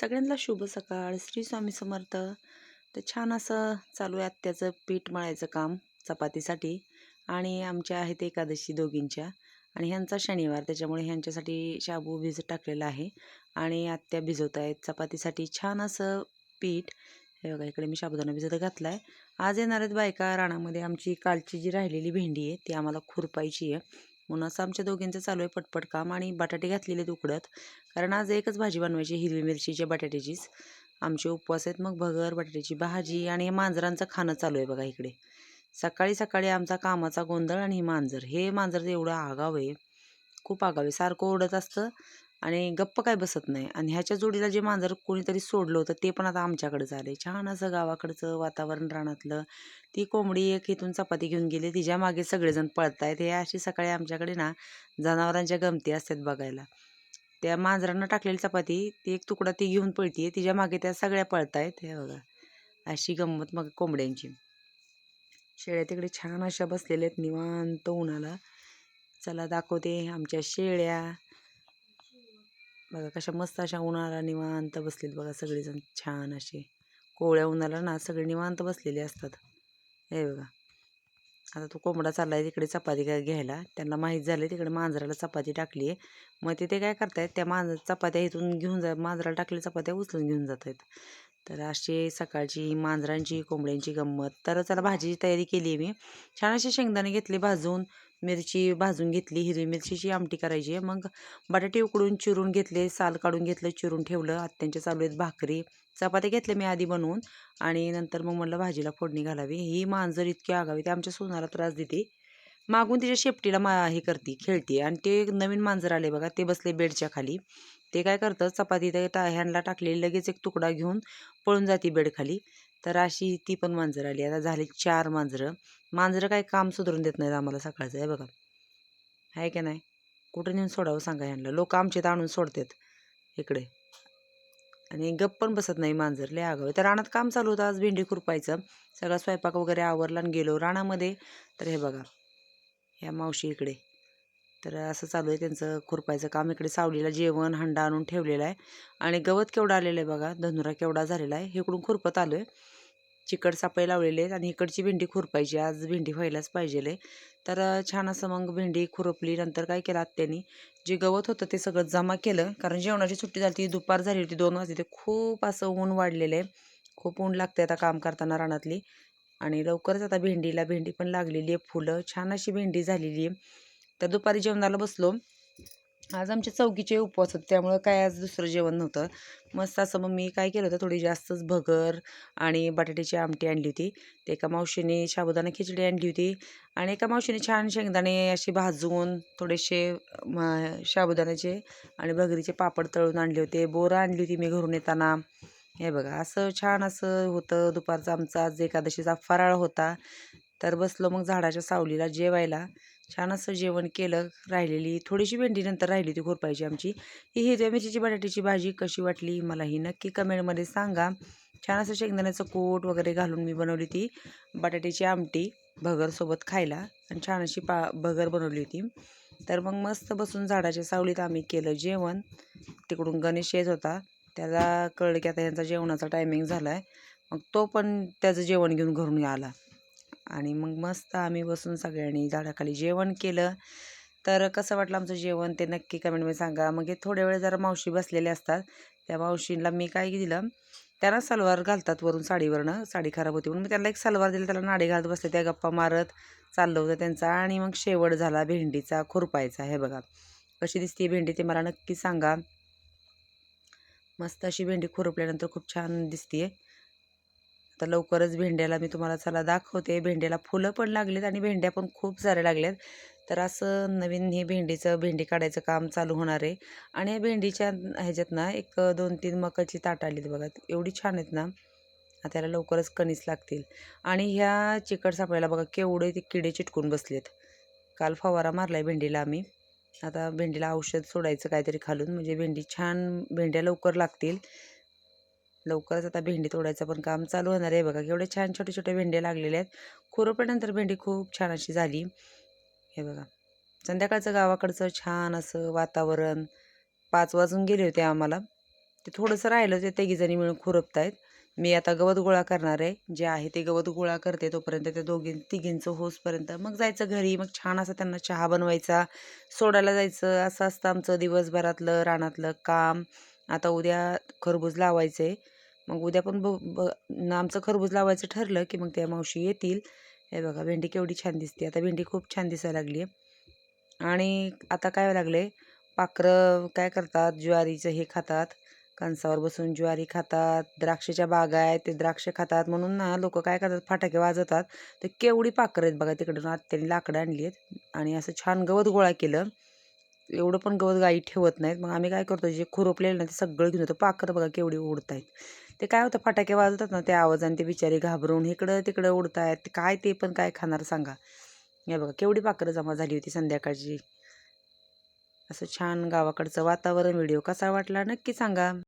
सगळ्यांना शुभ सकाळ. श्री स्वामी समर्थ. तर छान असं चालू आहे आत्याचं पीठ मळायचं काम चपातीसाठी आणि आमच्या आहेत एकादशी दोघींच्या आणि ह्यांचा शनिवार. त्याच्यामुळे ह्यांच्यासाठी शाबू भिजत टाकलेला आहे आणि आत्या भिजवत आहेत. चपातीसाठी छान असं पीठ. हे बघा इकडे मी शाबुदाना भिजत घातला आहे आज येणार आहेत बायका रानामध्ये. आमची कालची जी राहिलेली भेंडी आहे ती आम्हाला खुरपायची आहे. म्हणून असं आमच्या दोघींचं चालू आहे पटपट काम आणि बटाटे घातलेले उकडत. कारण आज एकच भाजी बनवायची हिरवी मिरचीच्या बटाट्याचीच. आमचे उपवास आहेत मग भगर बटाट्याची भाजी आणि हे मांजरांचं खाणं चालू आहे बघा इकडे. सकाळी सकाळी आमचा कामाचा गोंधळ आणि हे मांजर. हे मांजर एवढं आगाव आहे. खूप आगाव आहे. सारखं ओढत असतं. आणि गप्प काय बसत नाही. आणि ह्याच्या जोडीला जे मांजर कोणीतरी सोडलं होतं ते पण आता आमच्याकडे आले छान असं गावाकडचं वातावरण रानातलं. ती कोंबडी एक इथून चपाती घेऊन गेली. तिच्यामागे सगळेजण पळतायत. हे अशी सकाळी आमच्याकडे ना जनावरांच्या गमती असतात बघायला. त्या मांजरांना टाकलेली चपाती ती एक तुकडा ती घेऊन पळतीये. तिच्यामागे त्या सगळ्या पळतायत. हे बघा अशी गंमत मग कोंबड्यांची. शेळ्या तिकडे छान अशा बसलेल्या आहेत निवांत उन्हाला. चला दाखवते आमच्या शेळ्या. बघा कशा मस्त अशा उन्हाळा निवांत बसलेत बघा सगळेजण छान असे. कोवळ्या उन्हाला ना सगळे निवांत बसलेले असतात. हे बघा. आता तो कोंबडा चालला आहे तिकडे चपाती काय घ्यायला. त्यांना माहीत झालं तिकडे मांजराला चपाती टाकली आहे. मग तिथे काय करतायत त्या मांजर चपात्या इथून घेऊन जा मांजराला टाकलेल्या चपात्या उचलून घेऊन जात आहेत तर अशी सकाळची मांजरांची कोंबड्यांची गंमत. तर चला भाजीची तयारी केली आहे मी. छान असे शेंगदाणे घेतले भाजून. मिरची भाजून घेतली हिरवी मिरचीची आमटी करायची. आहे मग बटाटे उकडून चिरून घेतले साल काढून घेतलं चिरून ठेवलं. आत्यांच्या चालू आहेत भाकरी. चपात्या घेतल्या मी आधी बनवून. आणि नंतर मग म्हटलं भाजीला फोडणी घालावी. ही मांजर इतकी आगावी ते आमच्या सोनाला त्रास देते. मागून तिच्या शेपटीला मा हे करते खेळते. आणि ते नवीन मांजर आले बघा ते बसले बेडच्या खाली. ते काय करतं चपाती त्या टा ह्यांना टाकलेली लगेच एक तुकडा घेऊन पळून जाते बेडखाली. तर अशी ती पण मांजर आली. आता झाली चार मांजरं. मांजरं काही काम सुधरून देत नाहीत आम्हाला सकाळचं आहे बघा. आहे का नाही? कुठं नेऊन सोडावं सांगा ह्यांना. लोक आमच्यात आणून सोडतात इकडे. आणि गप पण बसत नाही मांजर. लय आगाव तर रानात काम चालू होतं. आज भेंडी खुरपायचं. सगळा स्वयंपाक वगैरे आवरला आणि गेलो. रानामध्ये तर हे बघा. ह्या मावशी इकडे. तर असं चालू आहे त्यांचं खुरपायचं काम. इकडे सावलीला जेवण हंडा आणून ठेवलेला आहे. आणि गवत केवढा आलेलं आहे बघा धनुरा केवढा झालेला आहे. इकडून खुरपत आलो आहे. चिकट सापळे लावलेले आहेत आणि इकडची भेंडी खुरपायची आज भेंडी व्हायलाच पाहिजे तर छान असं मग भेंडी खुरपली. नंतर काय केलं आत्यानी? जे गवत होतं ते सगळं जमा केलं. कारण जेवणाची सुट्टी झाली ती दुपार झाली होती दोन वाजले. ते खूप असं ऊन वाढलेलं आहे. खूप ऊन लागते आता काम करताना रानातली. आणि लवकरच आता भेंडीला भेंडी पण लागलेली आहे फुलं. छान अशी भेंडी झालेली आहे. तर दुपारी जेवणाला बसलो. आज आमच्या चौकीचे उपवास होते त्यामुळं काय आज दुसरं जेवण नव्हतं. मस्त असं मग मी काय केलं होतं थोडी जास्तच भगर आणि बटाट्याची आमटी आणली होती. ते एका मावशीने साबुदाणा खिचडी आणली होती आणि एका मावशीने छान शेंगदाणे अशी भाजून थोडेसे साबुदाण्याचे आणि भगरीचे पापड तळून आणले होते. बोरं आणली होती मी घरून येताना. हे बघा असं छान असं होतं दुपारचा आमचा आज एकादशीचा फराळ होता. तर बसलो मग झाडाच्या सावलीला जेवायला. छान असं जेवण केलं राहिलेली थोडीशी भेंडी नंतर राहिली होती खुरपायची आमची. ही हिरव्या मिरचीची बटाट्याची भाजी कशी वाटली मला ही नक्की कमेंटमध्ये सांगा. छान असं शेंगदाण्याचं कूट वगैरे घालून मी बनवली ती बटाट्याची आमटी भगरसोबत खायला आणि छान अशी पा भगर बनवली होती. तर मग मस्त बसून झाडाच्या सावलीत आम्ही केलं जेवण. तिकडून गणेश येत होता. त्याला कळलं की आता यांचा जेवणाचा टायमिंग झाला आहे मग तो पण त्याचं जेवण घेऊन घरून आला. आणि मग मस्त आम्ही बसून सगळ्यांनी झाडाखाली जेवण केलं. तर कसं वाटलं आमचं जेवण ते नक्की कमेंटमध्ये सांगा. मग हे थोड्या वेळ जरा मावशी बसलेले असतात. त्या मावशीला मी काय दिलं त्यांना सलवार घालतात वरून साडीवरनं साडी खराब होती म्हणून मी त्यांना एक सलवार दिली. त्याला नाडी घालत बसले त्या गप्पा मारत चाललं होतं त्यांचा. आणि मग शेवट झाला भेंडीचा खुरपायचा. हे बघा कशी दिसते भेंडी ते मला नक्की सांगा. मस्त अशी भेंडी खुरपल्यानंतर खूप छान दिसते आता लवकरच भेंड्याला मी तुम्हाला चला दाखवते. भेंड्याला फुलं पण लागलेत आणि भेंड्या पण खूप साऱ्या लागल्यात. तर असं नवीन हे भेंडीचं भेंडी काढायचं काम चालू होणार आहे. आणि या भेंडीच्या ह्याच्यात ना एक दोन तीन मकाची ताट आलीत बघा. एवढी छान आहेत ना. त्याला लवकरच कणीस लागतील. आणि ह्या चिकट सापळ्याला बघा केवढे ते किडे चिटकून बसलेत. काल फवारा मारला आहे भेंडीला आम्ही. आता भेंडीला औषध सोडायचं काहीतरी खालून. म्हणजे भेंडी छान भेंड्या लवकर लागतील. लवकरच आता भेंडी तोडायचं पण काम चालू होणार आहे. बघा केवढे छान छोटे छोटे भेंडे लागलेले आहेत. खुरपल्यानंतर भेंडी खूप छान अशी झाली. हे बघा संध्याकाळचं गावाकडचं छान असं वातावरण. पाच वाजून गेले होते आम्हाला. ते थोडंसं राहिलं ते तिघीजणी मिळून खुरपत आहेत मी आता गवत गोळा करणार आहे. जे आहे ते गवत गोळा करते तोपर्यंत त्या दोघी तिघींचं होसपर्यंत. मग जायचं घरी मग छान असं त्यांना चहा बनवायचा. सोडायला जायचं असं असतं आमचं दिवसभरातलं रानातलं काम. आता उद्या खरबूज लावायचं आहे मग उद्या पण बघ ब आमचं खरबूज लावायचं ठरलं की मग त्या मावशी येतील. हे बघा भेंडी केवढी छान दिसते. आता भेंडी खूप छान दिसायला लागली आहे आणि आता काय लागले पाखरं काय करतात? ज्वारीचं हे खातात. कणसावर बसून ज्वारी खातात. द्राक्षाच्या बागा आहेत ते द्राक्ष खातात. म्हणून ना लोक काय करतात? फटाके वाजवतात. ते केवढी पाखरं आहेत बघा तिकडून आत्याने लाकडं आणली आहेत. आणि असं छान गवत गोळा केलं. एवढं पण गवत गाई ठेवत नाहीत. मग आम्ही काय करतो? जे खुरपलेलं ना ते सगळं घेऊन येतो. पाखरं बघा केवढी उडत आहेत ते काय होतं फटाके वाजवतात ना ते आवाजाने ते बिचारे घाबरून इकडं तिकडं उडत आहेत काय ते पण काय खाणार सांगा. या बघा केवढी पाखरं जमा झाली होती संध्याकाळची. असं छान गावाकडचं वातावरण व्हिडिओ कसा वाटला नक्की सांगा.